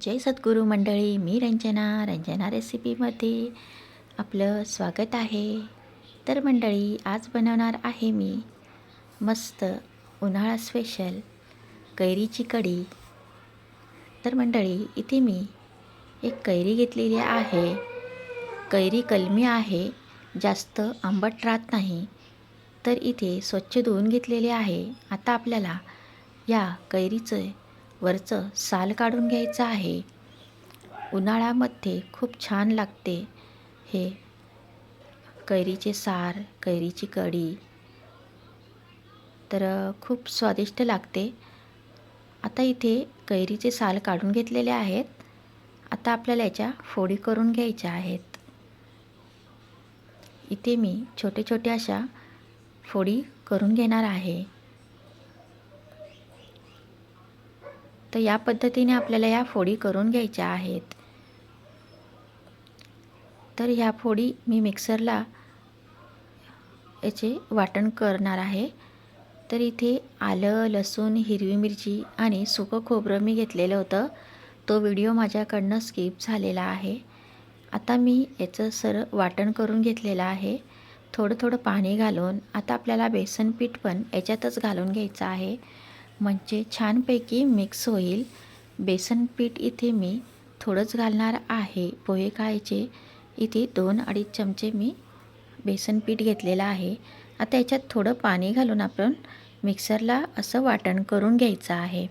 जय सद्गुरू मंडळी मी रंजना. रंजना रेसिपीमध्ये आपलं स्वागत आहे. तर मंडळी आज बनवणार आहे मी मस्त उन्हाळा स्पेशल कैरीची कढी. तर मंडळी इथे मी एक कैरी घेतलेली आहे. कैरी कलमी आहे जास्त आंबट राहत नाही. तर इथे स्वच्छ धुवून घेतलेले आहे. आता आपल्याला या कैरीचं वरचं साल काढून घ्यायचं आहे. उन्हाळ्यामध्ये खूप छान लागते हे. कैरीचे सार कैरीची कढी. तर खूप स्वादिष्ट लागते. आता इथे कैरीचे साल काढून घेतलेले आहेत. आता आपल्याला याच्या फोडी करून घ्यायच्या आहेत. इथे मी छोटे छोटे अशा फोडी करून घेणार आहे. तर या पद्धतीने आपल्याला या फोडी करून घ्यायच्या आहेत. तर ह्या फोडी मी मिक्सरला याचे वाटण करणार आहे. तर इथे आलं लसूण हिरवी मिरची आणि सुकं खोबरं मी घेतलेलं होतं. तो व्हिडिओ माझ्याकडनं स्किप झालेला आहे. आता मी याचं सर वाटण करून घेतलेलं आहे. थोडं थोडं पाणी घालून आता आपल्याला बेसन पीठ पण याच्यातच घालून घ्यायचं आहे. म्हणजे छानपैकी मिक्स होईल. बेसन पीठ इथे मी थोडंच घालणार आहे. पोहे खायचे. इथे दोन अडीच चमचे मी बेसन पीठ घेतलेलं आहे. आता याच्यात थोडं पाणी घालून आपण मिक्सरला असं वाटण करून घ्यायचं आहे.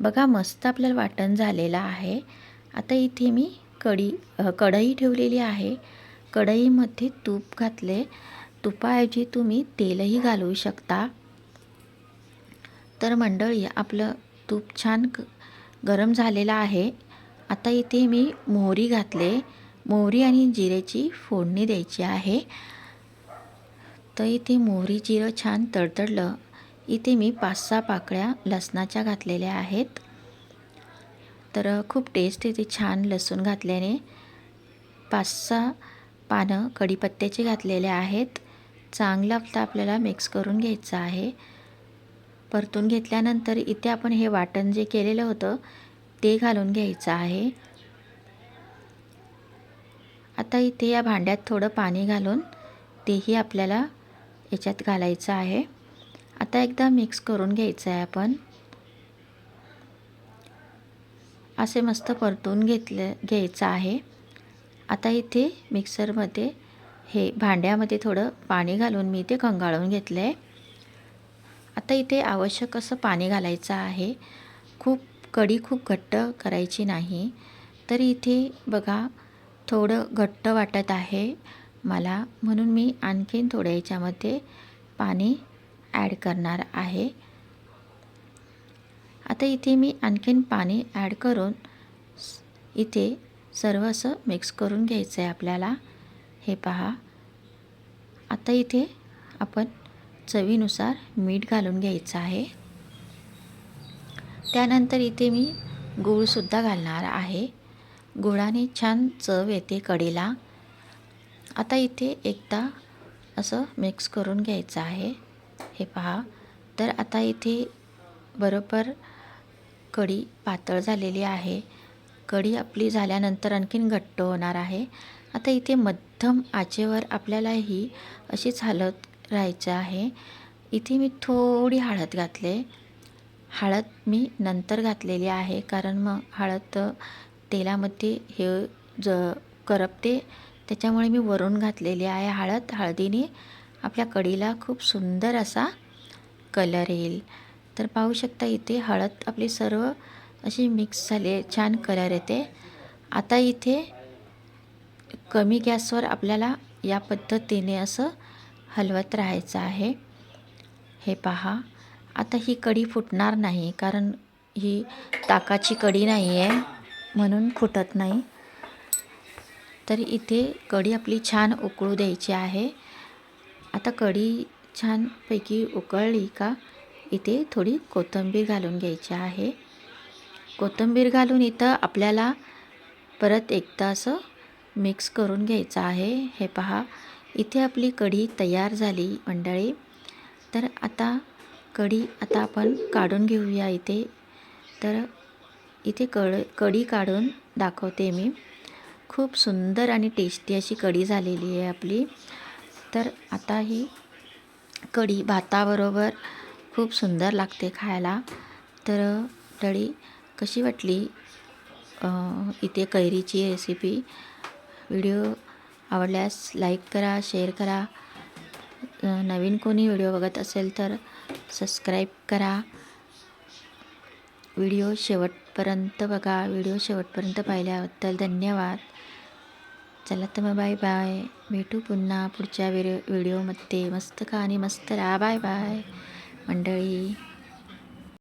बघा मस्त आपल्याला वाटण झालेलं आहे. आता इथे मी कढी कढई ठेवलेली आहे. कढईमध्ये तूप घातले. तुपाऐवजी तुम्ही तेलही घालवू शकता. तर मंडळी आपलं तूप छान गरम झालेलं आहे. आता इथे मी मोहरी घातले. मोहरी आणि जिरेची फोडणी द्यायची आहे. तर इथे मोहरी जिरं छान तडतडलं. इथे मी पाच सहा पाकळ्या लसणाच्या घातलेल्या आहेत. तर खूप टेस्ट येते छान लसूण घातल्याने. पाच सहा पानं कढीपत्त्याचे घातलेले आहेत. चांगलं आपलं आपल्याला मिक्स करून घ्यायचं आहे. परतून घेतल्यानंतर इथे आपण हे वाटण जे केलेलं होतं ते घालून घ्यायचं आहे. आता इथे या भांड्यात थोडं पाणी घालून तेही आपल्याला याच्यात घालायचं आहे. आता एकदा मिक्स करून घ्यायचं आहे आपण. असे मस्त परतून घेतलं घ्यायचं आहे. आता इथे मिक्सरमध्ये हे भांड्यामध्ये थोडं पाणी घालून मी ते कंगाळून घेतलं आहे आता इथे आवश्यक असं पाणी घालायचं आहे. खूप कढी खूप घट्ट करायची नाही. तर इथे बघा थोडं घट्ट वाटत आहे मला. म्हणून मी आणखीन थोड्या याच्यामध्ये पाणी ॲड करणार आहे. आता इथे मी आणखीन पाणी ॲड करून इथे सर्व असं मिक्स करून घ्यायचं आहे आपल्याला. हे पहा. आता इथे आपण चवीनुसार मीठ घालून घ्यायचं आहे. त्यानंतर इथे मी गूळसुद्धा घालणार आहे. गुळाने छान चव येते कढीला आता इथे एकदा असं मिक्स करून घ्यायचं आहे. हे पहा. तर आता इथे बरोबर कढी पातळ झालेली आहे. कढी आपली झाल्यानंतर आणखीन घट्ट होणार आहे. आता इथे मध्यम आचेवर आपल्याला ही अशीच हालत राहायचं आहे. इथे मी थोडी हळद घातले. हळद मी नंतर घातलेली आहे कारण मग हळद तेलामध्ये हे ज करपते. त्याच्यामुळे मी वरून घातलेली आहे हळद. हळदीने आपल्या कढीला खूप सुंदर असा कलर येईल. तर पाहू शकता इथे हळद आपली सर्व अशी मिक्स झाली छान कलर येते. आता इथे कमी गॅसवर आपल्याला या पद्धतीने असं हलवत राहायचं आहे. हे पहा. आता ही कढी फुटणार नाही कारण ही ताकाची कढी नाही आहे म्हणून फुटत नाही. तर इथे कढी आपली छान उकळू द्यायची आहे. आता कढी छानपैकी उकळली का इथे थोडी कोथिंबीर घालून घ्यायची आहे. कोथिंबीर घालून इथं आपल्याला परत एकदा असं मिक्स करून घ्यायचं आहे. हे पहा. इथे आपली कढी तयार झाली मंडळी. तर आता कढी आता आपण काढून घेऊया इथे. तर इथे कड कढी काढून दाखवते मी. खूप सुंदर आणि टेस्टी अशी कढी झालेली आहे आपली. तर आता ही कढी भाताबरोबर खूप सुंदर लागते खायला. तर डळी कशी वाटली इथे कैरीची रेसिपी व्हिडिओ आवडल्यास लाईक करा शेअर करा. नवीन कोणी व्हिडिओ बघत असेल तर सबस्क्राईब करा. व्हिडिओ शेवटपर्यंत बघा. व्हिडिओ शेवटपर्यंत पाहिल्याबद्दल धन्यवाद. चला तर मग बाय बाय भेटू पुन्हा पुढच्या व्हिडिओ व्हिडिओमध्ये मस्त खा आणि मस्त राहा. बाय बाय मंडळी.